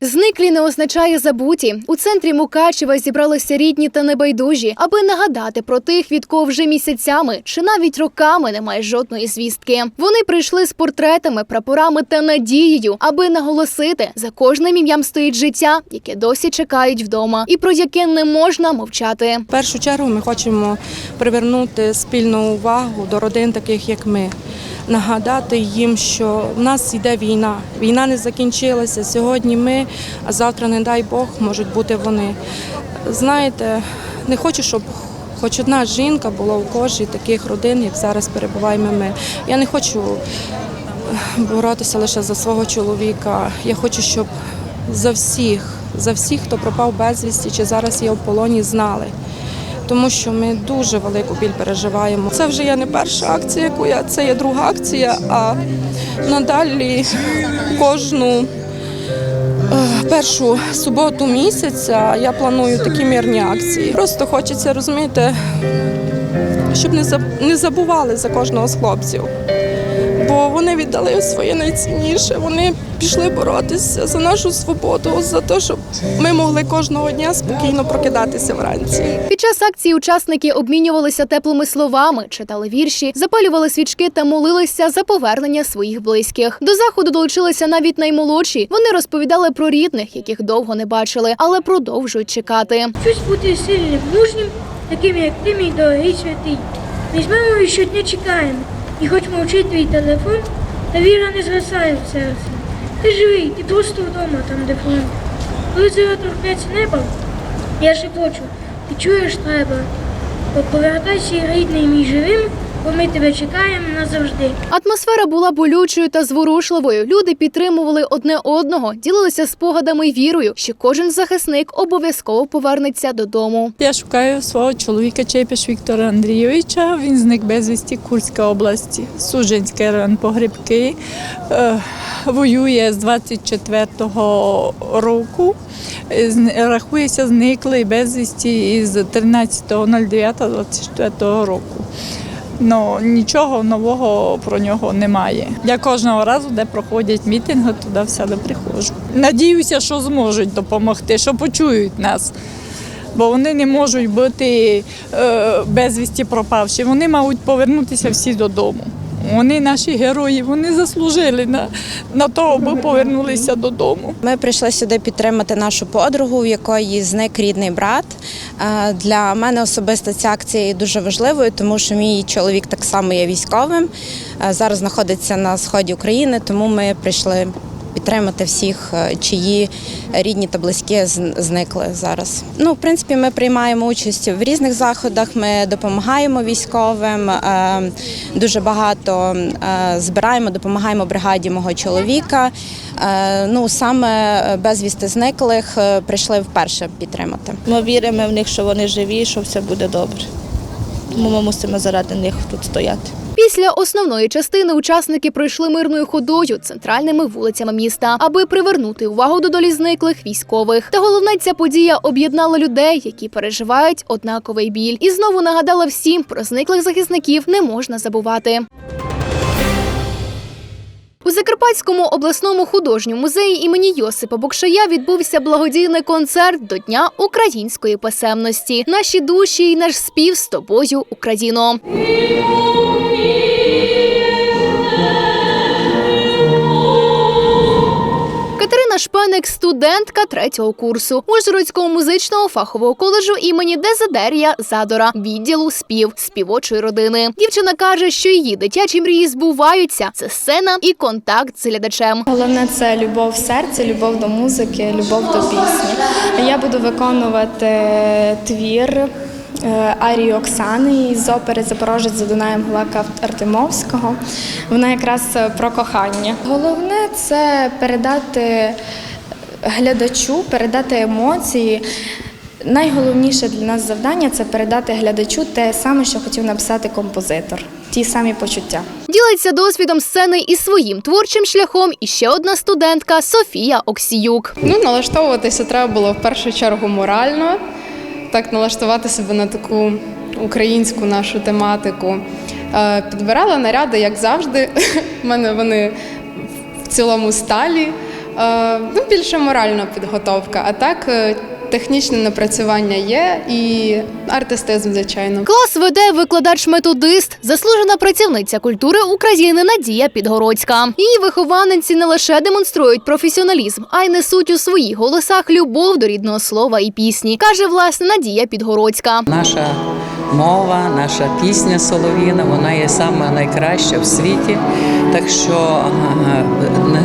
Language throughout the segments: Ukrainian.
Зниклі не означає забуті. У центрі Мукачева зібралися рідні та небайдужі, аби нагадати про тих, від кого вже місяцями чи навіть роками немає жодної звістки. Вони прийшли з портретами, прапорами та надією, аби наголосити, за кожним ім'ям стоїть життя, яке досі чекають вдома, і про яке не можна мовчати. В першу чергу ми хочемо привернути спільну увагу до родин, таких як ми, нагадати їм, що в нас йде війна. Війна не закінчилася. Сьогодні ми, а завтра, не дай Бог, можуть бути вони. Знаєте, не хочу, щоб хоч одна жінка була у кожній таких родин, як зараз перебуваємо ми. Я не хочу боротися лише за свого чоловіка. Я хочу, щоб за всіх, за всіх, хто пропав безвісті чи зараз є в полоні, знали. Тому що ми дуже велику біль переживаємо. Це вже є не перша акція, яку я це є друга акція. А надалі кожну е, першу суботу місяця я планую такі мирні акції. Просто хочеться розуміти, щоб не забували за кожного з хлопців бо вони віддали своє найцінніше. Вони пішли боротися за нашу свободу, за те, щоб ми могли кожного дня спокійно прокидатися вранці. Під час акції учасники обмінювалися теплими словами, читали вірші, запалювали свічки та молилися за повернення своїх близьких. До заходу долучилися навіть наймолодші. Вони розповідали про рідних, яких довго не бачили, але продовжують чекати. Щось бути сильним, мужнім, таким як ти, мій дорогий святий. Ми з мамою щодня чекаємо, і хоч мовчить твій телефон, та віра не згасає в серці. Ти живий, ти просто вдома, там де фронт. Коли зира торкнеться неба, я шепочу, ти чуєш треба. Повертайся, рідний мій живим, бо ми тебе чекаємо назавжди. Атмосфера була болючою та зворушливою. Люди підтримували одне одного, ділилися спогадами й вірою, що кожен захисник обов'язково повернеться додому. Я шукаю свого чоловіка Чепіш Віктора Андрійовича. Він зник безвісті Курська області, Судженський район Погребки. Е, воює з 24-го року. Рахується зниклий безвісті із 13.09.24 року. Ну, нічого нового про нього немає. Я кожного разу, де проходять мітинги, туди всяди приходжу. Надіюся, що зможуть допомогти, що почують нас. Бо вони не можуть бути е, безвісті пропавші. Вони мають повернутися всі додому. Вони наші герої, вони заслужили на, на то, аби повернулися додому. Ми прийшли сюди підтримати нашу подругу, в якої зник рідний брат. Е, Для мене особисто ця акція є дуже важливою, тому що мій чоловік так само є військовим. е, Зараз знаходиться на сході України, тому ми прийшли підтримати всіх, е, чиї рідні та близькі зникли зараз. Ну, в принципі, ми приймаємо участь в різних заходах. Ми допомагаємо військовим. е, Дуже багато е, збираємо, допомагаємо бригаді мого чоловіка. Ну саме безвісти зниклих прийшли вперше підтримати. Ми віримо в них, що вони живі, що все буде добре. Тому ми мусимо заради них тут стояти. Після основної частини учасники пройшли мирною ходою центральними вулицями міста, аби привернути увагу до долі зниклих військових. Та головне, ця подія об'єднала людей, які переживають однаковий біль, і знову нагадала всім про зниклих захисників не можна забувати. У Закарпатському обласному художньому музеї імені Йосипа Бокшая відбувся благодійний концерт до Дня української писемності. Наші душі і наш спів з тобою, Україно. Катерина Шпеник, студентка третього курсу Ужгородського музичного фахового коледжу імені Дезидерія Задора, відділу спів співочої родини. Дівчина каже, що її дитячі мрії збуваються. Це сцена і контакт з глядачем. Головне це любов в любов до музики, любов до пісні. Я буду виконувати твір е, Арії Оксани із опери Запорожець за Дунаєм Глака Артемовського. Вона якраз е, про кохання. Головне це передати глядачу, передати емоції. Найголовніше для нас завдання це передати глядачу те саме, що хотів написати композитор, ті самі почуття. Ділиться досвідом сцени і своїм творчим шляхом. І ще одна студентка Софія Оксіюк. Ну, налаштовуватися треба було в першу чергу морально, так налаштувати себе на таку українську нашу тематику. Е, Підбирала наряди, як завжди. У мене вони в цілому сталі. Е, ну, більше моральна підготовка, а так е, технічне напрацювання є і артистизм, звичайно. Клас веде викладач-методист, заслужена працівниця культури України Надія Підгородська. Її вихованці не лише демонструють професіоналізм, а й несуть у своїх голосах любов до рідного слова і пісні, каже власне Надія Підгородська. Наша мова, наша пісня солов'їна, вона є саме найкраща в світі. Так що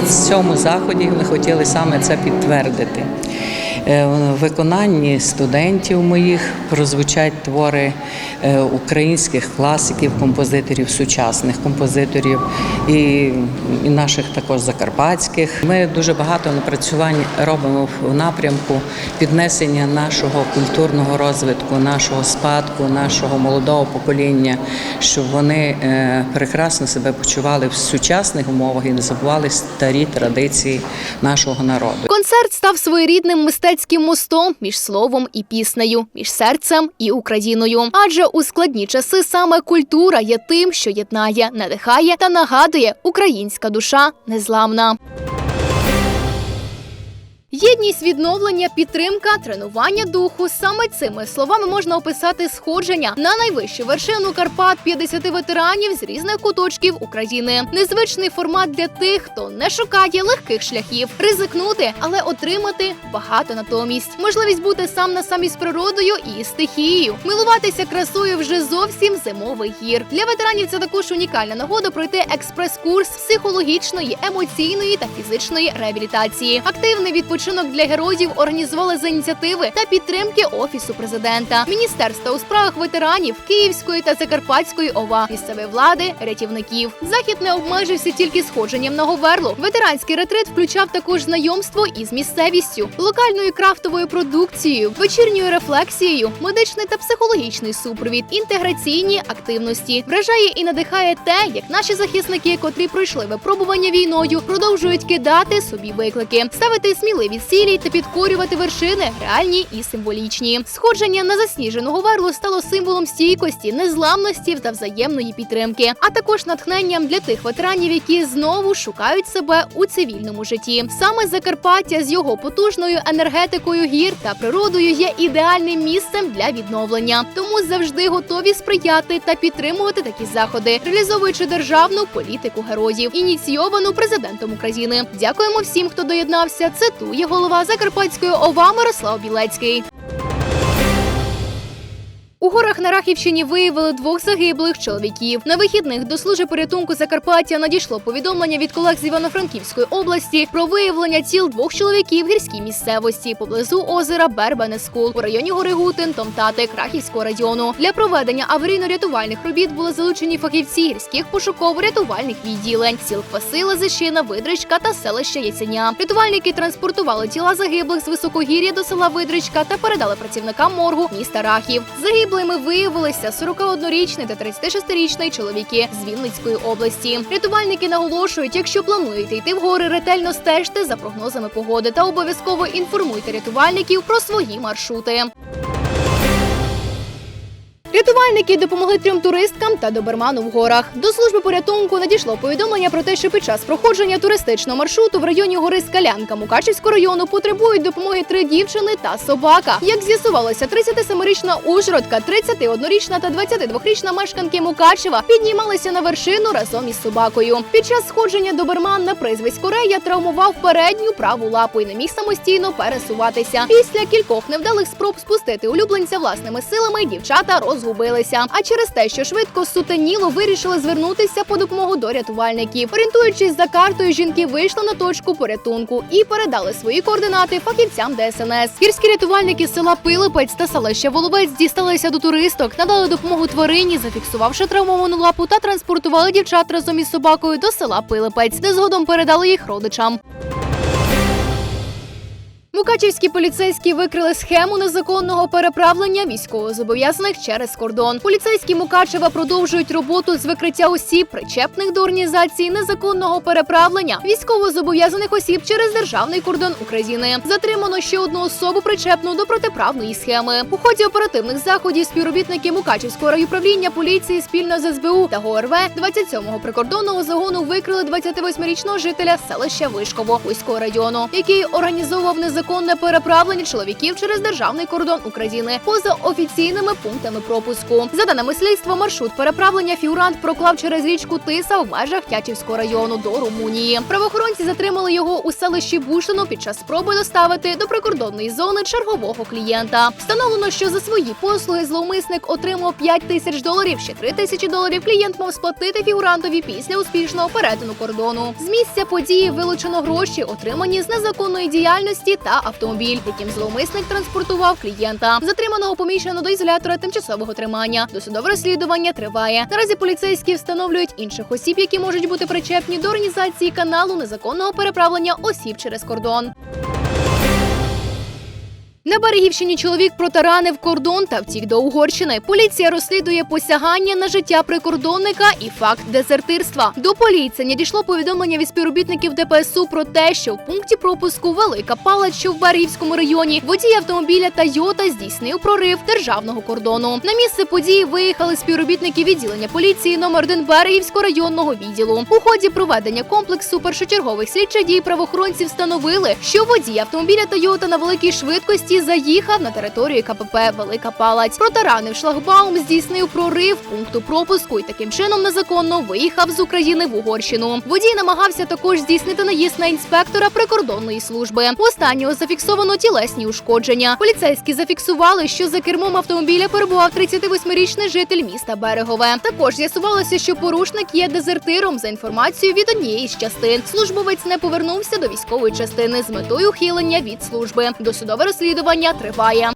на цьому заході ми хотіли саме це підтвердити. Е, В виконанні студентів моїх прозвучать твори е, українських класиків, композиторів, сучасних композиторів і, наших також закарпатських. Ми дуже багато напрацювань робимо в напрямку піднесення нашого культурного розвитку, нашого спадку, нашого молодого покоління, щоб вони е, прекрасно себе почували в сучасних умовах і не забували старі традиції нашого народу. Концерт став своєрідним мистецьким мостом між словом і піснею, між серцем і Україною. Адже у складні часи саме культура є тим, що єднає, надихає та нагадує, українська душа незламна. Єдність, відновлення, підтримка, тренування духу саме цими словами можна описати сходження на найвищу вершину Карпат 50 ветеранів з різних куточків України. Незвичний формат для тих, хто не шукає легких шляхів, ризикнути, але отримати багато натомість. Можливість бути сам на самі з природою і стихією, милуватися красою вже зовсім зимовий гір. Для ветеранів це також унікальна нагода пройти експрес-курс психологічної, емоційної та фізичної реабілітації. Активний відпочинок для героїв організували за ініціативи та підтримки офісу президента, міністерства у справах ветеранів Київської та Закарпатської ОВА, місцевої влади, рятівників. Захід не обмежився тільки сходженням на Говерлу. Ветеранський ретрит включав також знайомство із місцевістю, локальною крафтовою продукцією, вечірньою рефлексією, медичний та психологічний супровід, інтеграційні активності. Вражає і надихає те, як наші захисники, котрі пройшли випробування війною, продовжують кидати собі виклики, ставити сміливі цілі та підкорювати вершини, реальні і символічні. Сходження на засніжену Говерлу стало символом стійкості, незламності та взаємної підтримки, а також натхненням для тих ветеранів, які знову шукають себе у цивільному житті. Саме Закарпаття з його потужною енергетикою гір та природою є ідеальним місцем для відновлення. Тому завжди готові сприяти та підтримувати такі заходи, реалізовуючи державну політику героїв, ініційовану президентом України. Дякуємо всім, хто доєднався. Це Цитує голова Закарпатської ОВА Мирослав Білецький. У горах на Рахівщині виявили двох загиблих чоловіків. На вихідних до служби порятунку Закарпаття надійшло повідомлення від колег з Івано-Франківської області про виявлення тіл двох чоловіків в гірській місцевості поблизу озера Бербенескул у районі гори Гутин, Томтати, Крахівського району. Для проведення аварійно-рятувальних робіт були залучені фахівці гірських пошуково-рятувальних відділень сіл Квасила, Зишина, Видричка та селища Ясеня. Рятувальники транспортували тіла загиблих з високогір'я до села Видричка та передали працівникам моргу міста Рахів. Загиблими виявилися 41-річний та 36-річний чоловіки з Вінницької області. Рятувальники наголошують, якщо плануєте йти в гори, ретельно стежте за прогнозами погоди та обов'язково інформуйте рятувальників про свої маршрути. Рятувальники допомогли трьом туристкам та доберману в горах. До служби порятунку надійшло повідомлення про те, що під час проходження туристичного маршруту в районі гори Скалянка Мукачівського району потребують допомоги три дівчини та собака. Як з'ясувалося, 37-річна Ужгородка, 31-річна та 22-річна мешканки Мукачева піднімалися на вершину разом із собакою. Під час сходження доберман на призвисько Рея травмував передню праву лапу і не міг самостійно пересуватися. Після кількох невдалих спроб спустити улюбленця власними силами дівчата розгубилися. А через те, що швидко сутеніло, вирішили звернутися по допомогу до рятувальників. Орієнтуючись за картою, жінки вийшли на точку порятунку і передали свої координати фахівцям ДСНС. Гірські рятувальники села Пилипець та селища Воловець дісталися до туристок, надали допомогу тварині, зафіксувавши травмовану лапу та транспортували дівчат разом із собакою до села Пилипець, де згодом передали їх родичам. Мукачівські поліцейські викрили схему незаконного переправлення військовозобов'язаних через кордон. Поліцейські Мукачева продовжують роботу з викриття осіб, причепних до організації незаконного переправлення військовозобов'язаних осіб через державний кордон України. Затримано ще одну особу причепну до протиправної схеми. У ході оперативних заходів співробітники Мукачівського райуправління поліції спільно з СБУ та ГОРВ 27-го прикордонного загону викрили 28-річного жителя селища Вишково Хуського району, який організовував незаконне переправлення чоловіків через державний кордон України поза офіційними пунктами пропуску. За даними слідства, маршрут переправлення фігурант проклав через річку Тиса в межах Тячівського району до Румунії. Правоохоронці затримали його у селищі Бушино під час спроби доставити до прикордонної зони чергового клієнта. Встановлено, що за свої послуги зловмисник отримав 5 тисяч доларів. Ще 3 тисячі доларів клієнт мав сплатити фігурантові після успішного перетину кордону. З місця події вилучено гроші, отримані з незаконної діяльності та автомобіль, яким зловмисник транспортував клієнта. Затриманого поміщено до ізолятора тимчасового тримання. Досудове розслідування триває. Наразі поліцейські встановлюють інших осіб, які можуть бути причепні до організації каналу незаконного переправлення осіб через кордон. На Берегівщині чоловік протаранив кордон та втік до Угорщини. Поліція розслідує посягання на життя прикордонника і факт дезертирства. До поліції надійшло повідомлення від співробітників ДПСУ про те, що в пункті пропуску Велика Палач, що в Берегівському районі, водій автомобіля Тойота здійснив прорив державного кордону. На місце події виїхали співробітники відділення поліції номер 1 Берегівського районного відділу. У ході проведення комплексу першочергових слідчих дій правоохоронці встановили, що водій автомобіля Тойота на великій швидкості заїхав на територію КПП Велика Палаць. Протаранив шлагбаум, здійснив прорив пункту пропуску і таким чином незаконно виїхав з України в Угорщину. Водій намагався також здійснити наїзд на інспектора прикордонної служби. У останнього зафіксовано тілесні ушкодження. Поліцейські зафіксували, що за кермом автомобіля перебував 38-річний житель міста Берегове. Також з'ясувалося, що порушник є дезертиром за інформацією від однієї з частин. Службовець не повернувся до військової частини з метою ухилення від служби. Досудове розслідування триває.